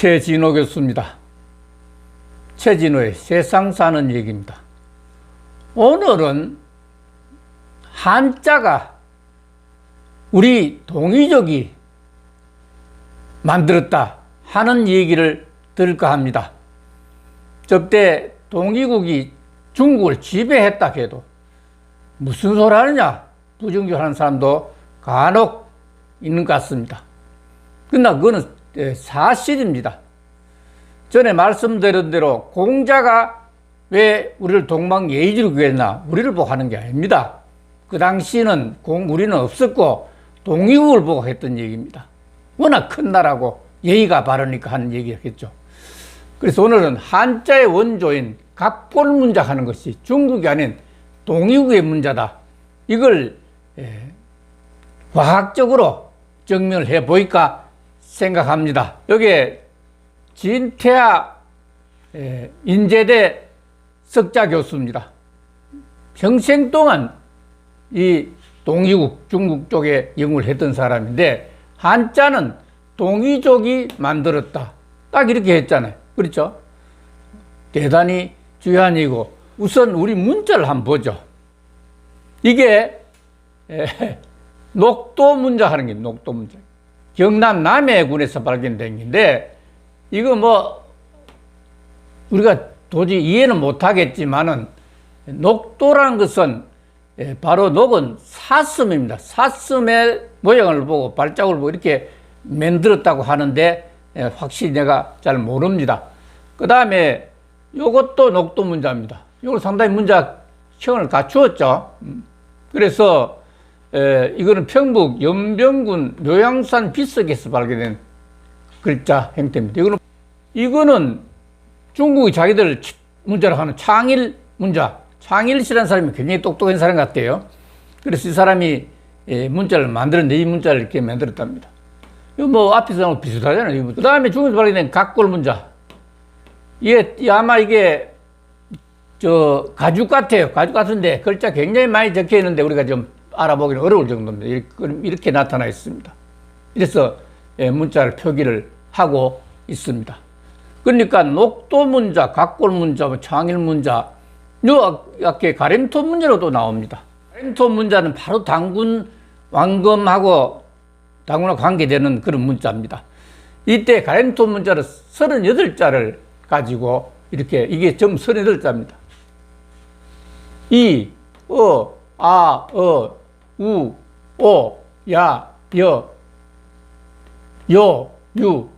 최진호 교수입니다. 최진호의 세상 사는 얘기입니다. 오늘은 한자가 우리 동이족이 만들었다 하는 얘기를 들을까 합니다. 저때 동이국이 중국을 지배했다 해도 무슨 소리 하느냐 부정교하는 사람도 간혹 있는 것 같습니다. 그러나 그거는 예, 사실입니다. 전에 말씀드린 대로 공자가 왜 우리를 동방 예의지로 구했나 우리를 보고 하는 게 아닙니다. 그 당시는 공 우리는 없었고 동이국을 보고 했던 얘기입니다. 워낙 큰 나라고 예의가 바르니까 하는 얘기였겠죠. 그래서 오늘은 한자의 원조인 각골 문자 하는 것이 중국이 아닌 동이국의 문자다. 이걸 예, 과학적으로 증명을 해 보일까 생각합니다. 여기에 진태아 예, 인제대 석자 교수입니다. 평생 동안 이 동이국 중국 쪽에 영을 했던 사람인데 한자는 동이족이 만들었다. 딱 이렇게 했잖아요. 그렇죠? 대단히 중요한 얘기고 우선 우리 문자를 한번 보죠. 이게 에, 녹도 문자 하는 게 녹도 문자. 경남 남해군에서 발견된 건데 이거 뭐 우리가 도저히 이해는 못하겠지만은 녹도라는 것은 예, 바로 녹은 사슴입니다. 사슴의 모양을 보고 발자국을 보고 이렇게 만들었다고 하는데 예, 확실히 내가 잘 모릅니다. 그 다음에 이것도 녹도 문자입니다. 이걸 상당히 문자 형을 갖추었죠. 음. 그래서 에, 이거는 평북 연병군 묘양산 비석에서 발견된 글자 형태입니다. 이거는 이거는 중국이 자기들 문자로 하는 창일 문자. 창일 씨라는 사람이 굉장히 똑똑한 사람 같대요. 그래서 이 사람이 예, 문자를 만들었는데 이 문자를 이렇게 만들었답니다. 이거 뭐 앞에서 나온 비슷하잖아요. 그 다음에 중국에서 발견된 각골 문자. 이게 아마 이게 저 가죽 같아요. 가죽 같은데 글자 굉장히 많이 적혀 있는데 우리가 좀 알아보기는 어려울 정도입니다. 이렇게, 나타나 있습니다. 그래서 예, 문자를 표기를 하고 있습니다. 그러니까 녹도 문자, 각골 문자, 뭐 창일 문자, 요 앞에 가림토 문자로도 나옵니다. 가림토 문자는 바로 당군 왕검하고 당군과 관계되는 그런 문자입니다. 이때 가림토 문자를 38자를 가지고 이렇게 이게 전 38자입니다. 이, 어, 아, 어, 우, 오, 야, 여, 요, 유.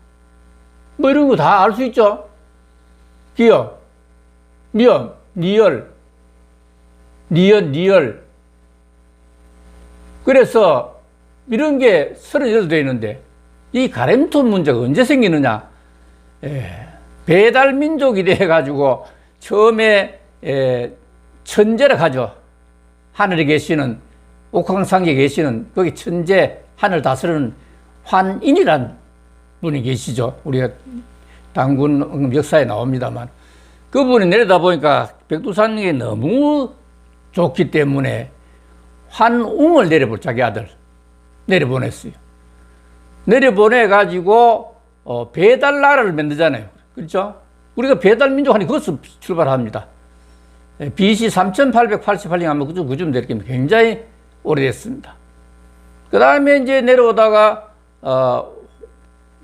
뭐 이런 거 다 알 수 있죠? 기억, 미연, 니열, 니연, 니열. 그래서 이런 게 38돼 있는데 이 가렘톤 문제가 언제 생기느냐? 에, 배달 민족이 돼가지고 처음에 에, 천재라 하죠. 하늘에 계시는 옥황상에 계시는 거기 천재 하늘 다스리는 환인이란 분이 계시죠. 우리가 당군 역사에 나옵니다만 그분이 내려다 보니까 백두산에 너무 좋기 때문에 환웅을 내려볼 자기 아들 내려보냈어요. 내려보내 가지고 어, 배달 나라를 만들잖아요. 그렇죠? 우리가 배달 민족 하니 그것을 출발합니다. BC 3888년 하면 그좀 그좀 되겠 굉장히 오래됐습니다. 그 다음에 이제 내려오다가 어,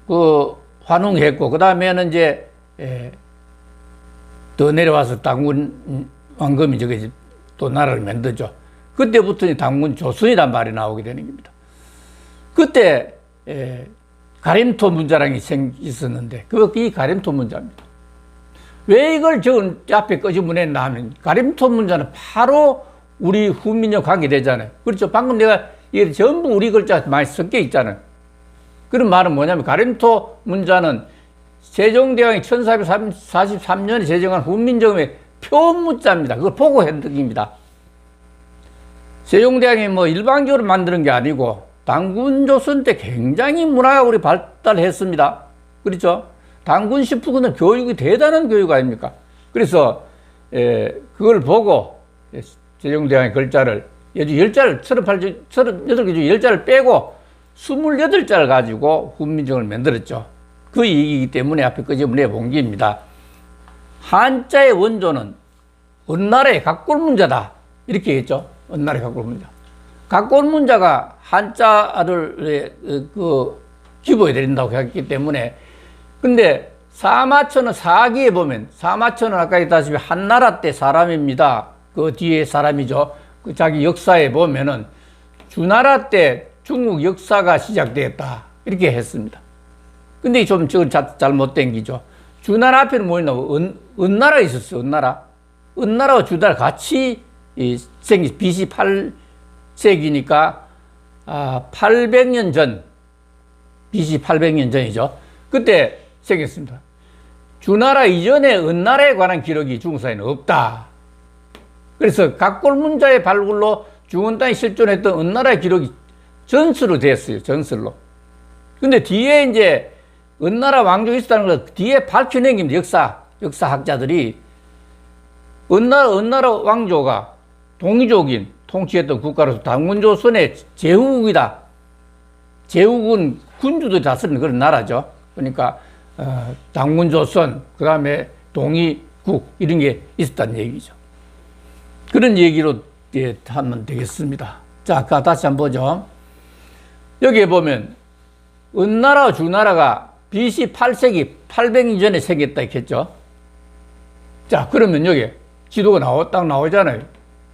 그 환웅했고 그 다음에는 이제 에, 더 내려와서 당군 왕검이 저기 또 나라를 만들죠. 그때부터 당군 조선이란 말이 나오게 되는 겁니다. 그때 에, 가림토 문자랑이 생 있었는데 그이 가림토 문자입니다. 왜 이걸 저 앞에 끄집어냈나 하면 가림토 문자는 바로 우리 후민족 관계되잖아요. 그렇죠. 방금 내가 이게 전부 우리 글자 많이 섞여 있잖아요. 그런 말은 뭐냐면 가림토 문자는 세종대왕이 1443년에 제정한 훈민정음의 표문자입니다. 그걸 보고 했득입니다. 세종대왕이 뭐 일반적으로 만드는 게 아니고 당군 조선 때 굉장히 문화가 우리 발달했습니다. 그렇죠? 당군 식품은 교육이 대단한 교육 아닙니까? 그래서 에, 그걸 보고 세종대왕의 글자를 예주 10자를 38, 38개 중 10자를 빼고 28자를 가지고 훈민정을 만들었죠. 그 얘기이기 때문에 앞에 끄집어내 본 겁니다. 한자의 원조는 은나라의 각골문자다. 이렇게 했죠. 은나라의 각골문자. 각골문자가 한자를 에, 그 기부해 드린다고 했기 때문에 근데 사마천은 사기에 보면 사마천은 아까 했다시피 한나라 때 사람입니다. 그 뒤에 사람이죠. 그 자기 역사에 보면은 주나라 때 중국 역사가 시작되었다. 이렇게 했습니다. 근데 좀 자- 잘못된 기죠. 주나라 앞에는 뭐 있나? 은, 은나라 있었어요. 은나라. 은나라와 주나라 같이 이 생기 BC 8세기니까 아, 800년 전 BC 800년 전이죠. 그때 생겼습니다. 주나라 이전에 은나라에 관한 기록이 중국사에는 없다. 그래서 각골문자의 발굴로 중원 땅에 실존했던 은나라의 기록이 전수로 됐어요. 전설로. 근데 뒤에 이제 은나라 왕족이 있었다는 걸 뒤에 밝혀낸 게 역사, 역사학자들이 은나라, 은나라 왕조가 동이족인 통치했던 국가로서 당군조선의 제후국이다. 제후국은 군주들이 다스리는 그런 나라죠. 그러니까 어, 당군조선, 그 다음에 동이국 이런 게 있었다는 얘기죠. 그런 얘기로 예, 하면 되겠습니다. 자, 아까 다시 한번 보죠. 여기에 보면 은나라와 주나라가 BC 8세기 800년 전에 생겼다 했겠죠. 자, 그러면 여기 지도가 나오, 딱 나오잖아요.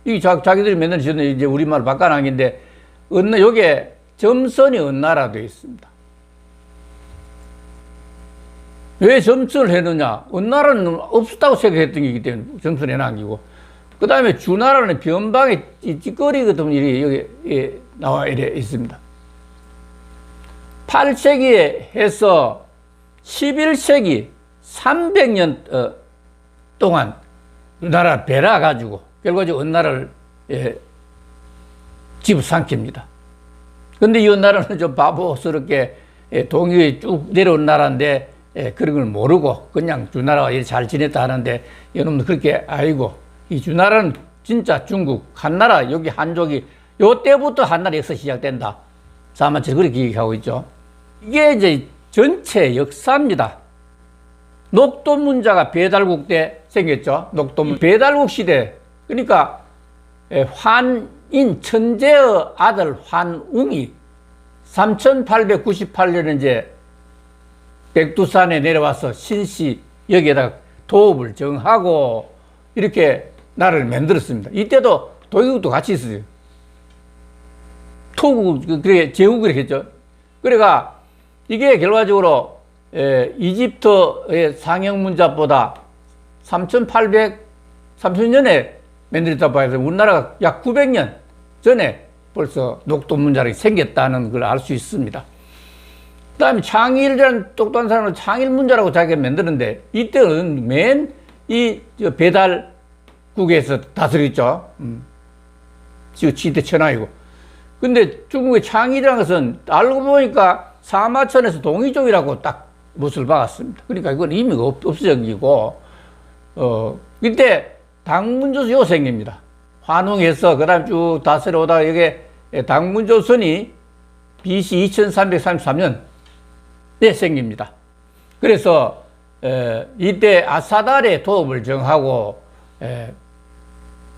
이 자, 자기들이 맨날 지는 이제 우리말 바꿔놓은 건데, 은나, 여기에 점선이 은나라 되어 있습니다. 왜 점선을 해느냐? 은나라는 없었다고 생각했던 거기 때문에 점선을 해놨기고. 그 다음에 주나라는 변방에 찌꺼리거든, 이렇게 여기 예, 나와 이래 있습니다. 8세기에 해서 11세기 300년 어, 동안 나라 배라 가지고 결과적으로 은나라를 예, 집어삼킵니다. 근데 이 나라는 좀 바보스럽게 예, 동유에 쭉 내려온 나라인데 예, 그런 걸 모르고 그냥 주나라와 잘 지냈다 하는데 이놈도 그렇게 알고 이 주나라는 진짜 중국 한나라 여기 한족이 요 때부터 한나라 역사 시작된다. 사마치 그렇게 얘기하고 있죠. 이게 이제 전체 역사입니다. 녹도 문자가 배달국 때 생겼죠. 녹도 문 배달국 시대. 그러니까 예, 환인 천재의 아들 환웅이 3898년에 이제 백두산에 내려와서 신시 여기에다가 도읍을 정하고 이렇게 나라를 만들었습니다. 이때도 도의국도 같이 있었어요. 토국, 그래, 제국을 했죠. 그래가 이게 결과적으로 에, 이집트의 상형 문자보다 3,800, 3,000년에 만들었다고 해서 우리나라가 약 900년 전에 벌써 녹도 문자가 생겼다는 걸 알 수 있습니다. 그 다음에 창일이라는 똑똑한 사람은 창일 문자라고 자기가 만드는데 이때는 맨 이 배달국에서 다스렸죠. 음. 지금 지대 천하이고. 근데 중국의 창일이라는 것은 알고 보니까 사마천에서 동이족이라고 딱 못을 박았습니다. 그러니까 이건 의미가 없, 없어지고, 어, 이때 당문조선이 생깁니다. 환웅해서 그 다음 쭉 다스려 오다가 이게 당문조선이 BC 2333년 에 생깁니다. 그래서 에, 이때 아사달의 도읍을 정하고 에,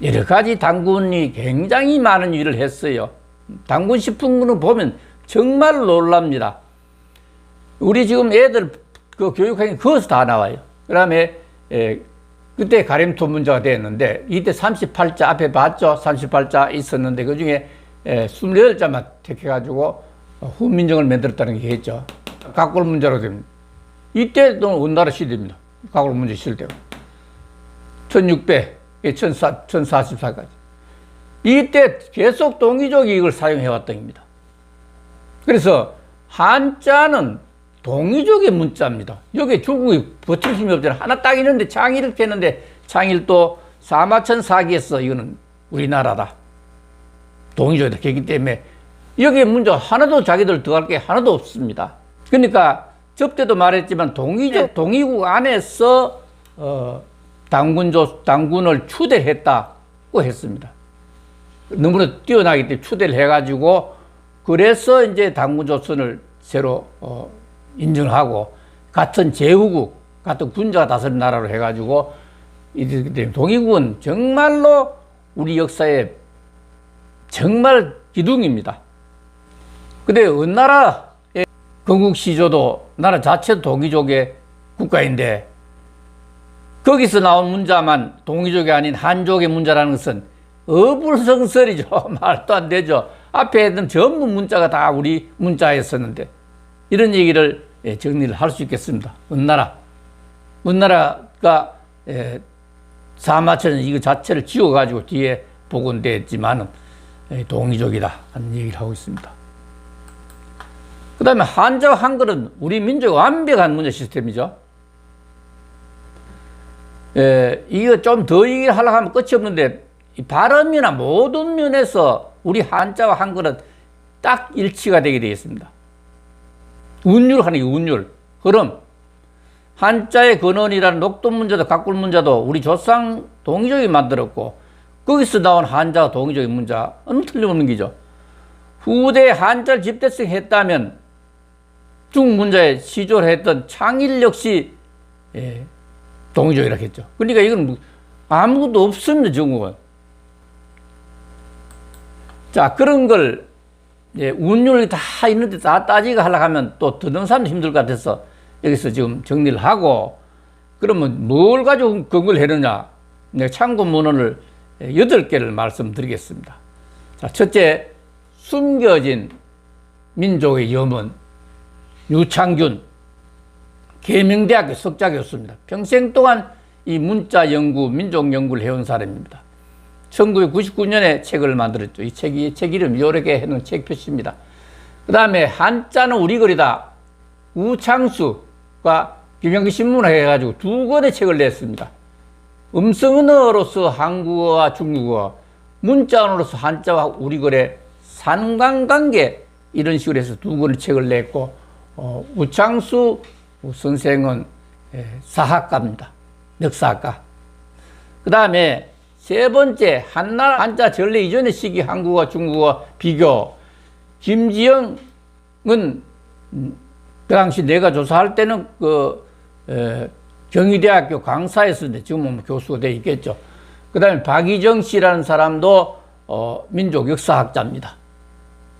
여러 가지 당군이 굉장히 많은 일을 했어요. 당군 식품군을 보면 정말 놀랍니다. 우리 지금 애들 그 교육하는 거기서 다 나와요. 그 다음에 그때 가림토 문제가 됐는데 이때 38자 앞에 봤죠? 38자 있었는데 그 중에 28자만 택해가지고 후민정을 만들었다는 게 있죠. 각골 문제로 됩니다. 이때도 우리나라 시대입니다. 각골 문제 시대. 1600, 1044까지. 이때 계속 동이족이 이걸 사용해 왔던 겁니다. 그래서 한자는 동이족의 문자입니다. 여기 중국이 버틸 힘이 없잖아요. 하나 딱 있는데 창의를 했는데 창일도 사마천 사기했어. 이거는 우리나라다. 동이족이다. 그렇기 때문에 여기에 문제 하나도 자기들 들어갈 게 하나도 없습니다. 그러니까 접대도 말했지만 동이족 동이국 안에서 어, 당군 조 당군을 추대했다고 했습니다. 너무나 뛰어나기 때문에 추대를 해가지고 그래서 이제 당군 조선을 새로 어, 인정하고 같은 제후국, 같은 군자가 다스린 나라로 해가지고 이렇기 때문에 동이국은 정말로 우리 역사의 정말 기둥입니다. 근데 어느 나라의 건국 시조도 나라 자체도 동이족의 국가인데 거기서 나온 문자만 동이족이 아닌 한족의 문자라는 것은 어불성설이죠. 말도 안 되죠. 앞에 있는 전부 문자가 다 우리 문자였었는데 이런 얘기를 예, 정리를 할 수 있겠습니다. 어느 나라, 어느 나라가 예, 사마천은 이거 자체를 지워가지고 뒤에 복원됐지만은 예, 동이족이다 하는 얘기를 하고 있습니다. 그 다음에 한자와 한글은 우리 민족의 완벽한 문자 시스템이죠. 예, 이거 좀 더 얘기를 하려고 하면 끝이 없는데, 이 발음이나 모든 면에서 우리 한자와 한글은 딱 일치가 되게 되어 있습니다. 운율 하는 게 운율, 흐름. 한자의 근원이라는 녹돈 문자도 각굴 문자도 우리 조상 동이족이 만들었고, 거기서 나온 한자와 동이족의 문자는 틀림없는 기죠. 후대 한자를 집대성 했다면 중문자에 시조를 했던 창일 역시 예, 동의적이라 했죠. 그러니까 이건 뭐 아무것도 없습니다, 중국은. 자, 그런 걸, 예, 운율이 다 있는데 다 따지고 하려고 하면 또 듣는 사람도 힘들 것 같아서 여기서 지금 정리를 하고, 그러면 뭘 가지고 근거를 해느냐. 내가 참고 문헌을 여덟 개를 말씀드리겠습니다. 자, 첫째, 숨겨진 민족의 염원, 유창균, 계명대학교 석자 교수입니다. 평생 동안 이 문자 연구, 민족 연구를 해온 사람입니다. 1999년에 책을 만들었죠. 이 책이 책 이름 요렇게 해놓은 책 표시입니다. 그 다음에 한자는 우리 글이다. 우창수가 김영기 신문을 해가지고 두 권의 책을 냈습니다. 음성 언어로서 한국어와 중국어, 문자 언어로서 한자와 우리 글의 상관관계 이런 식으로 해서 두 권의 책을 냈고 어, 우창수 선생은 예, 사학가입니다. 역사학가. 그 다음에 세 번째 한나라 한자 전래 이전의 시기 한국어 중국어 비교 김지영은 음, 그 당시 내가 조사할 때는 그 에, 경희대학교 강사였었는데 지금은 뭐 교수가 돼 있겠죠. 그 다음에 박희정 씨라는 사람도 어, 민족 역사학자입니다.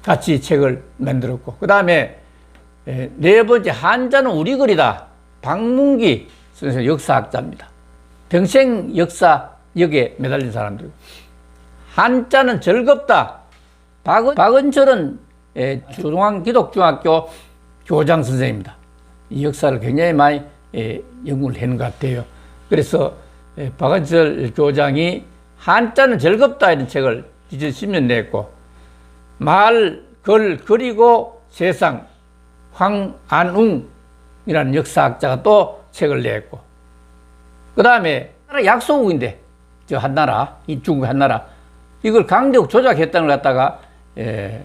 같이 책을 만들었고 그 다음에 네 번째 한자는 우리 글이다. 박문기 선생 역사학자입니다. 평생 역사 역에 매달린 사람들. 한자는 즐겁다. 박은, 박은철은 중앙 기독중학교 교장 선생입니다. 이 역사를 굉장히 많이 연구를 했는 것 같아요. 그래서 박은철 교장이 한자는 즐겁다 이런 책을 2010년 냈고 말, 글, 그리고 세상 황안웅이라는 역사학자가 또 책을 냈고, 그 다음에 약소국인데, 저 한나라, 이 중국 한나라, 이걸 강대국 조작했다는 걸 갖다가, 예,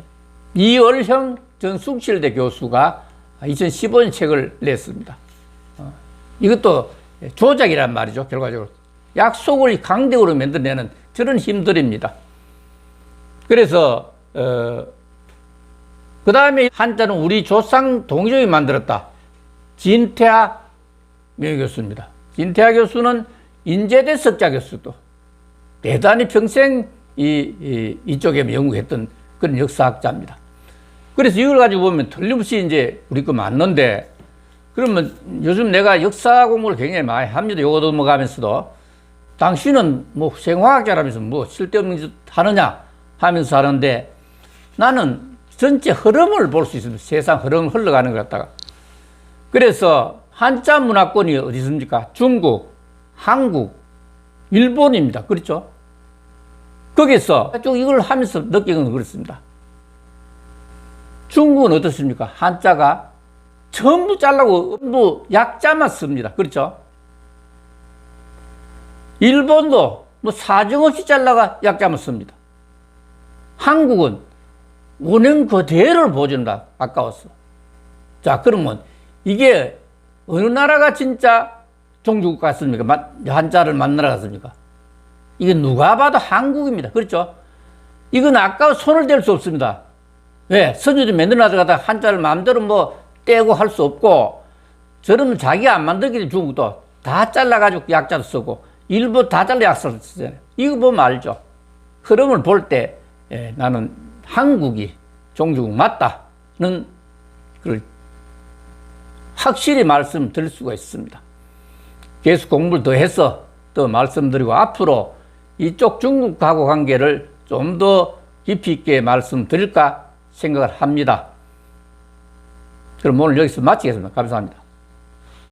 이월형 전 숭실대 교수가 2015년 책을 냈습니다. 어, 이것도 조작이란 말이죠, 결과적으로. 약속을 강대국으로 만들어내는 저런 힘들입니다. 그래서, 어, 그 다음에 한자는 우리 조상 동족이 만들었다. 진태하 명교수입니다. 진태하 교수는 인제대 석자 교수도 대단히 평생 이, 이, 이 쪽에 연구했던 그런 역사학자입니다. 그래서 이걸 가지고 보면 틀림없이 이제 우리 거 맞는데 그러면 요즘 내가 역사 공부를 굉장히 많이 합니다. 요거 넘어가면서도 당신은 뭐 생화학자라면서 뭐 쓸데없는 짓 하느냐 하면서 하는데 나는 전체 흐름을 볼 수 있습니다. 세상 흐름 흘러가는 것 같다가. 그래서 한자 문화권이 어디 있습니까? 중국, 한국, 일본입니다. 그렇죠? 거기서 쭉 이걸 하면서 느끼는 건 그렇습니다. 중국은 어떻습니까? 한자가 전부 잘라고 전부 약자만 씁니다. 그렇죠? 일본도 뭐 사정없이 잘라가 약자만 씁니다. 한국은 원형 그대로를 보여준다. 아까웠어. 자, 그러면 이게 어느 나라가 진짜 종주국 같습니까? 한자를 만나러 갔습니까? 이게 누가 봐도 한국입니다. 그렇죠? 이건 아까 손을 댈 수 없습니다. 왜? 선조들이 만들어놔서 가다 한자를 마음대로 뭐 떼고 할 수 없고 저러면 자기가 안 만들기를 중국도 다 잘라가지고 약자도 쓰고 일부 다 잘라 약자도 쓰잖아요. 이거 보면 알죠. 흐름을 볼 때 예, 나는 한국이 종주국 맞다는 그 확실히 말씀드릴 수가 있습니다. 계속 공부를 더 해서 또 말씀드리고 앞으로 이쪽 중국하고 관계를 좀 더 깊이 있게 말씀드릴까 생각을 합니다. 그럼 오늘 여기서 마치겠습니다. 감사합니다.